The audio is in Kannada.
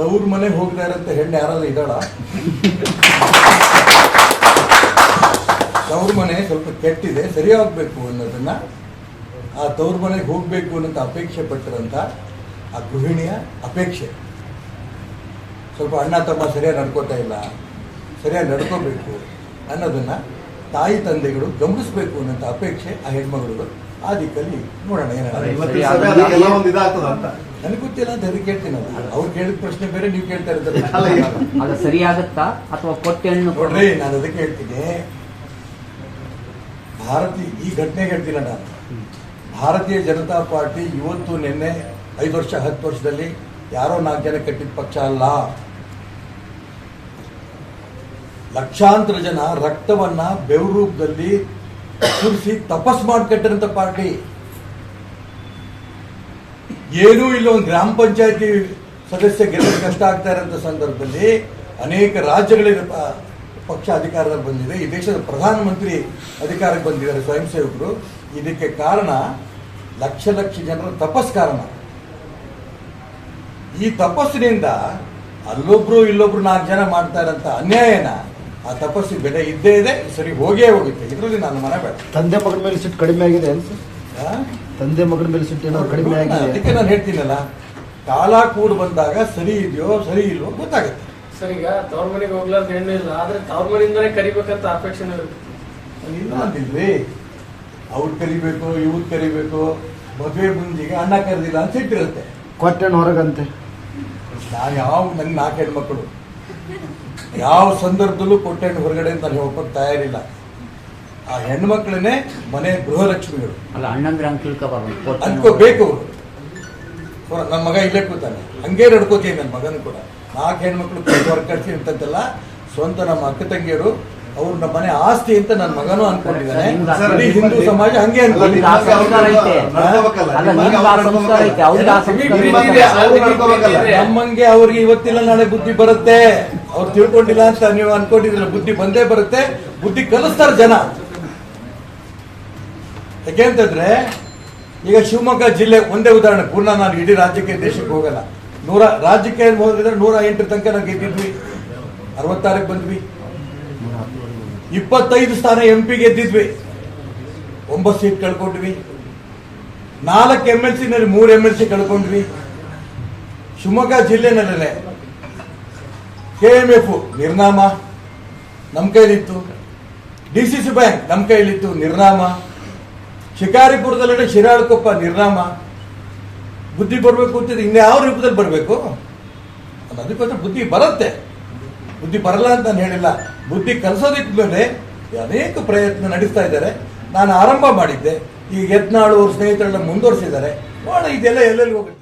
ತವ್ರ ಮನೆಗೆ ಹೋಗ್ತಾ ಇರತ್ತೆ ಹೆಣ್ಣು ಯಾರಾದ್ರೂ ಇದ್ದಾಳ? ತವ್ರ ಮನೆ ಸ್ವಲ್ಪ ಕೆಟ್ಟಿದೆ, ಸರಿಯಾಗಬೇಕು ಅನ್ನೋದನ್ನ. ಆ ತವ್ರ ಮನೆಗೆ ಹೋಗಬೇಕು ಅನ್ನೋಂಥ ಅಪೇಕ್ಷೆ ಪಟ್ಟಿರೋಂಥ ಆ ಗೃಹಿಣಿಯ ಅಪೇಕ್ಷೆ. ಸ್ವಲ್ಪ ಅಣ್ಣ ತಮ್ಮ ಸರಿಯಾಗಿ ನಡ್ಕೋತಾ ಇಲ್ಲ, ಸರಿಯಾಗಿ ನಡ್ಕೋಬೇಕು ಅನ್ನೋದನ್ನ ತಾಯಿ ತಂದೆಗಳು ಗಮನಿಸಬೇಕು ಅನ್ನೋಂಥ ಅಪೇಕ್ಷೆ ಆ ಹೆಣ್ಮಗಳು ಆ ದಿಕ್ಕಲ್ಲಿ ನೋಡೋಣ ನನಗೆ ಗೊತ್ತಿಲ್ಲ ಅಂತ ಅದಕ್ಕೆ ಕೇಳ್ತೀನಲ್ಲ ಅವ್ರು ಕೇಳಿದ ಪ್ರಶ್ನೆ ಬೇರೆ ನೀವು ಕೇಳ್ತಾ ಇರ್ತಾರೆ ಅದು ಸರಿಯಾಗುತ್ತಾ ಅಥವಾ ಕೊಟ್ಟೆಣ್ಣು ನೋಡ್ರಿ ನಾನು ಅದಕ್ಕೆ ಹೇಳ್ತೀನಿ. ಭಾರತೀಯ ಈ ಘಟನೆ ಹೇಳ್ತೀನಿ ನಾನು. ಭಾರತೀಯ ಜನತಾ ಪಾರ್ಟಿ ಇವತ್ತು ನಿನ್ನೆ ಐದು ವರ್ಷ ಹತ್ತು ವರ್ಷದಲ್ಲಿ ಯಾರೋ ನಾಲ್ಕು ಜನ ಕಟ್ಟಿದ ಪಕ್ಷ ಅಲ್ಲ. ಲಕ್ಷಾಂತರ ಜನ ರಕ್ತವನ್ನ ಬೆವರು ಸುರಿಸಿ ತಪಸ್ ಮಾಡಿ ಕಟ್ಟಿರಂತ ಪಾರ್ಟಿ. ಏನೂ ಇಲ್ಲ, ಒಂದು ಗ್ರಾಮ ಪಂಚಾಯತಿ ಸದಸ್ಯ ಗೆಲ್ಲಲು ಕಷ್ಟ ಆಗ್ತಾ ಇರೋಂಥ ಸಂದರ್ಭದಲ್ಲಿ ಅನೇಕ ರಾಜ್ಯಗಳಿಗೆ ಪಕ್ಷ ಅಧಿಕಾರದಲ್ಲಿ ಬಂದಿದೆ. ಈ ದೇಶದ ಪ್ರಧಾನಮಂತ್ರಿ ಅಧಿಕಾರಕ್ಕೆ ಬಂದಿದ್ದಾರೆ ಸ್ವಯಂ ಸೇವಕರು ಇದಕ್ಕೆ ಕಾರಣ ಲಕ್ಷ ಲಕ್ಷ ಜನರ ತಪಸ್ ಕಾರಣ. ಈ ತಪಸ್ಸಿನಿಂದ ಅಲ್ಲೊಬ್ರು ಇಲ್ಲೊಬ್ರು ನಾಲ್ಕು ಜನ ಮಾಡ್ತಾ ಇರೋಂಥ ಅನ್ಯಾಯನ ಆ ತಪಸ್ಸಿಗೆ ಬೆಲೆ ಇದ್ದೇ ಇದೆ ಸರಿ ಹೋಗೇ ಹೋಗುತ್ತೆ. ಇದರಲ್ಲಿ ನಾನು ಮನೆ ಬೇಡ. ತಂದೆ ಮಗನ ಮೇಲೆ ಸಿಟ್ಟು ಕಡಿಮೆ ಆಗಿದೆ ಅಂತ? ಆ? ತಂದೆ ಮಗನ ಮೇಲೆ ಸಿಟ್ಟು ಏನಾದ್ರು ಕಡಿಮೆ ಆಗಿದೆ ಅದಕ್ಕೆ ನಾನು ಹೇಳ್ತೀನಲ್ಲ ಕಾಲ ಕೂಡ ಬಂದಾಗ ಸರಿ ಇದೆಯೋ ಸರಿ ಇಲ್ವೋ ಗೊತ್ತಾಗುತ್ತೆ. ಸರ್ ಈಗ ತವ್ರ ಮನೆಗೆ ಹೋಗ್ಲಾರ್ದು ಹೆಣ್ಣು ಇಲ್ಲ ಆದ್ರೆ ತವ್ರ ಮನೆಯಿಂದನೇ ಕರಿಬೇಕಂತ ಅಪೇಕ್ಷೆನೂ ಇರುತ್ತೆ ಇಲ್ಲ ಅಂತಿದ್ವಿ ಅವ್ರು ಕರಿಬೇಕು ಇವ್ರು ಕರಿಬೇಕು ಮದುವೆ ಮುಂದಿಗೆ ಅಣ್ಣ ಕರೆದಿಲ್ಲ ಅಂತ ಇಟ್ಟಿರುತ್ತೆ ಕೊಟ್ಟೆಣ್ಣು ಹೊರಗಂತೆ. ನಾನು ಯಾವ ನನ್ನ ನಾಲ್ಕು ಹೆಣ್ಮಕ್ಳು ಯಾವ ಸಂದರ್ಭದಲ್ಲೂ ಕೊಟ್ಟೆಣ್ಣು ಹೊರಗಡೆ ಅಂತ ನಾನು ತಯಾರಿಲ್ಲ. ಆ ಹೆಣ್ಮಕ್ಳನ್ನೇ ಮನೆ ಗೃಹಲಕ್ಷ್ಮಿಗಳು. ಅಲ್ಲ ಅಣ್ಣಂದ್ರೆ ಹಂಗೆ ತಿಳ್ಕೊಬಾರ್ದು ಅನ್ಕೋಬೇಕು ಅವರು. ನನ್ನ ಮಗ ಇಲ್ಲೇ ಕೂತಾನೆ. ಹಂಗೆ ನಡ್ಕೋತೀನಿ ನನ್ನ ಮಗನೂ ಕೂಡ. ನಾಲ್ಕು ಹೆಣ್ಮಕ್ಳು ಹೊರ ಕಳ್ಸಿ ಅಂತಂತೆಲ್ಲ ಸ್ವಂತ ನಮ್ಮ ಅಕ್ಕ ತಂಗಿಯರು ಅವ್ರು ನಮ್ಮ ಮನೆ ಆಸ್ತಿ ಅಂತ ನನ್ನ ಮಗನೂ ಅನ್ಕೊಂಡಿದ್ದಾನೆ. ಇಡೀ ಹಿಂದೂ ಸಮಾಜ ಹಂಗೆ ಅನ್ಕೊಂಡಿದೆ. ನಮ್ಮಂಗೆ ಅವ್ರಿಗೆ ಇವತ್ತಿಲ್ಲ ನಾಳೆ ಬುದ್ಧಿ ಬರುತ್ತೆ. ಅವ್ರು ತಿಳ್ಕೊಂಡಿಲ್ಲ ಅಂತ ನೀವು ಅನ್ಕೊಂಡಿದ್ರೆ ಬುದ್ಧಿ ಬಂದೇ ಬರುತ್ತೆ. ಬುದ್ಧಿ ಕಲಿಸ್ತಾರೆ ಜನ. ಯಾಕೆ ಅಂತಂದ್ರೆ ಈಗ ಶಿವಮೊಗ್ಗ ಜಿಲ್ಲೆ ಒಂದೇ ಉದಾಹರಣೆ. ಪೂರ್ಣ ನಾನು ಇಡೀ ರಾಜ್ಯಕ್ಕೆ ದೇಶಕ್ಕೆ ಹೋಗಲ್ಲ. ನೂರ ರಾಜ್ಯಕ್ಕೆ ಹೋಗಿದ್ರೆ ನೂರ ಎಂಟು ತನಕ ನಾವು ಗೆದ್ದಿದ್ವಿ. ಅರವತ್ತಾರಕ್ಕೆ ಬಂದ್ವಿ. ಇಪ್ಪತ್ತೈದು ಸ್ಥಾನ ಎಂ ಪಿ ಗೆದ್ದಿದ್ವಿ. ಒಂಬತ್ತು ಸೀಟ್ ಕಳ್ಕೊಂಡ್ವಿ. ನಾಲ್ಕು ಎಂ ಎಲ್ ಸಿನಲ್ಲಿ ಮೂರು ಎಂ ಎಲ್ ಸಿ ಕಳ್ಕೊಂಡ್ವಿ. ಶಿವಮೊಗ್ಗ ಜಿಲ್ಲೆನಲ್ಲೇ ಕೆ ಎಂ ಎಫ್ ನಿರ್ನಾಮ ನಮ್ಮ ಕೈಲಿತ್ತು. ಡಿ ಸಿ ಸಿ ಬ್ಯಾಂಕ್ ನಮ್ಮ ಕೈಲಿತ್ತು ನಿರ್ನಾಮ. ಶಿಕಾರಿಪುರದಲ್ಲೇ ಶಿರಾಳಕೊಪ್ಪ ನಿರ್ನಾಮ. ಬುದ್ಧಿ ಬರಬೇಕು ಅಂತಿದ್ರೆ ಇನ್ಯಾವ ರೂಪದಲ್ಲಿ ಬರಬೇಕು? ಅದಕ್ಕೋಸ್ಕರ ಬುದ್ಧಿ ಬರುತ್ತೆ. ಬುದ್ಧಿ ಬರಲ್ಲ ಅಂತ ನಾನು ಹೇಳಿಲ್ಲ. ಬುದ್ಧಿ ಕಲಿಸೋದಕ್ಕೆ ಅನೇಕ ಪ್ರಯತ್ನ ನಡೆಸ್ತಾ ಇದ್ದಾರೆ. ನಾನು ಆರಂಭ ಮಾಡಿದ್ದೆ. ಈಗ ಯತ್ನಾಳು ಅವ್ರ ಸ್ನೇಹಿತರೆಲ್ಲ ಮುಂದುವರಿಸಿದ್ದಾರೆ. ನೋಡೋಣ, ಇದೆಲ್ಲ ಎಲ್ಲೆಲ್ಲಿ ಹೋಗುತ್ತೆ?